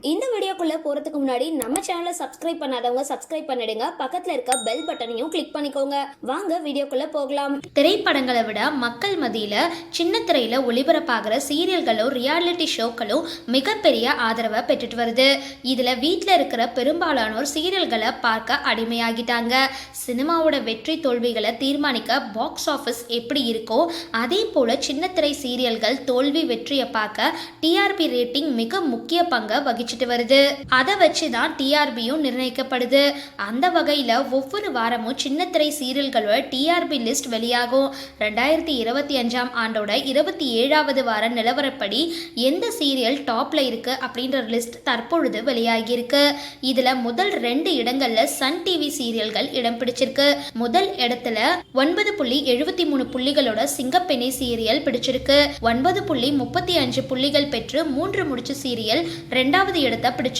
இந்த வீடியோக்குள்ளே போறதுக்கு முன்னாடி நம்ம சேனலை சப்ஸ்கிரைப் பண்ணாதவங்க சப்ஸ்கிரைப் பண்ணிடுங்க. பக்கத்தில் இருக்க பெல் பட்டனையும் கிளிக் பண்ணிக்கோங்க. வாங்க வீடியோக்குள்ளே போகலாம். திரைப்படங்களை விட மக்கள் மதியில் சின்ன திரையில் ஒளிபரப்பாகிற சீரியல்களும் ரியாலிட்டி ஷோக்களும் மிகப்பெரிய ஆதரவை பெற்றுட்டு வருது. இதில் வீட்டில் இருக்கிற பெரும்பாலானோர் சீரியல்களை பார்க்க அடிமையாகிட்டாங்க. சினிமாவோட வெற்றி தோல்விகளை தீர்மானிக்க பாக்ஸ் ஆஃபீஸ் எப்படி இருக்கோ அதே போல சின்ன திரை சீரியல்கள் தோல்வி வெற்றியை பார்க்க டிஆர்பி ரேட்டிங் மிக முக்கிய பங்கை வகிச்சுட்டு வருது. அதை வச்சு தான் டிஆர்பியும் நிர்ணயிக்கப்படுது. அந்த வகையில் ஒவ்வொரு வாரமும் சின்னத்திரை சீரியல்களோட டிஆர்பி லிஸ்ட் வெளியாகும். ரெண்டாயிரத்தி இருபத்தி அஞ்சாம் ஆண்டோட இருபத்தி ஏழாவது வார நிலவரப்படி எந்த சீரியல் டாப்ல இருக்கு அப்படின்ற லிஸ்ட் தற்பொழுது வெளியாகியிருக்கு. இதுல முதல் ரெண்டு இடங்கள்ல சன் டிவி சீரியல்கள் இடம் பிடிச்சிருக்கு. முதல் இடத்துல ஒன்பது புள்ளி எழுபத்தி மூணு புள்ளிகளோட சிங்கப்பெண்ணை சீரியல் பிடிச்சிருக்கு. ஒன்பது புள்ளி முப்பத்தி அஞ்சு புள்ளிகள் பெற்று மூன்று முடிச்சு சீரியல் ரெண்டாவது இடத்தை பிடிச்சிருக்கு.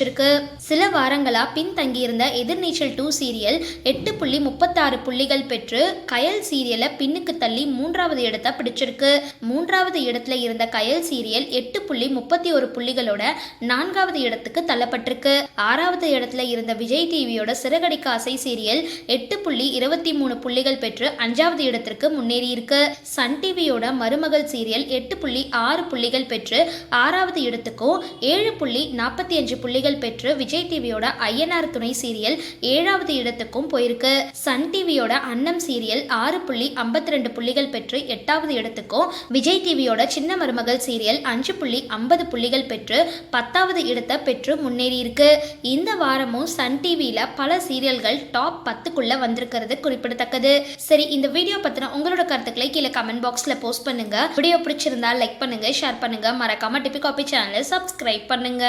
சில வாரங்களா பின்தங்கியிருந்த எதிர்நீச்சல் டூ சீரியல் எட்டு புள்ளி முப்பத்தாறு புள்ளிகள் பெற்று கயல் சீரியலை பின்னுக்கு தள்ளி மூன்றாவது இடத்தை பிடிச்சிருக்கு. மூன்றாவது இடத்துல இருந்த கயல் சீரியல் எட்டு புள்ளி முப்பத்தி ஒரு புள்ளிகளோட நான்காவது இடத்துக்கு தள்ளப்பட்டிருக்கு. ஆறாவது இடத்துல இருந்த விஜய் டிவியோட சிறகடிக்க ஆசை சீரியல் எட்டு புள்ளி இருபத்தி மூணு புள்ளிகள் பெற்று அஞ்சாவது இடத்திற்கு முன்னேறியிருக்கு. சன் டிவியோட மருமகள் சீரியல் எட்டு புள்ளி ஆறு புள்ளிகள் பெற்று ஆறாவது இடத்துக்கும் ஏழு புள்ளி நாற்பத்தி அஞ்சு புள்ளிகள் பெற்று விஜய் டிவியோட ஐஎன்ஆர் துணை சீரியல் ஏழாவது இடத்துக்கும் போயிருக்கு. சன் டிவியோட அன்னம் சீரியல் ஆறு புள்ளி ஐம்பத்தி ரெண்டு புள்ளிகள் பெற்று எட்டாவது இடத்துக்கும் விஜய் டிவியோட சின்ன மருமகள் சீரியல் அஞ்சு புள்ளி ஐம்பது புள்ளிகள் பெற்று பத்தாவது இடத்தை பெற்று முன்னேறியிருக்கு. இந்த வாரமும் சன் டிவியில பல சீரியல்கள் டாப் பத்துக்குள்ள வந்திருக்கிறது குறிப்பிடத்தக்கது. சரி இந்த வீடியோ பத்தின உங்களோட கருத்துக்களை கீழே கமெண்ட் பாக்ஸ்ல போஸ்ட் பண்ணுங்க. வீடியோ பிடிச்சிருந்தா லைக் பண்ணுங்க ஷேர் பண்ணுங்க. மறக்காம டிபி காபி சேனலை சப்ஸ்கிரைப் பண்ணுங்க.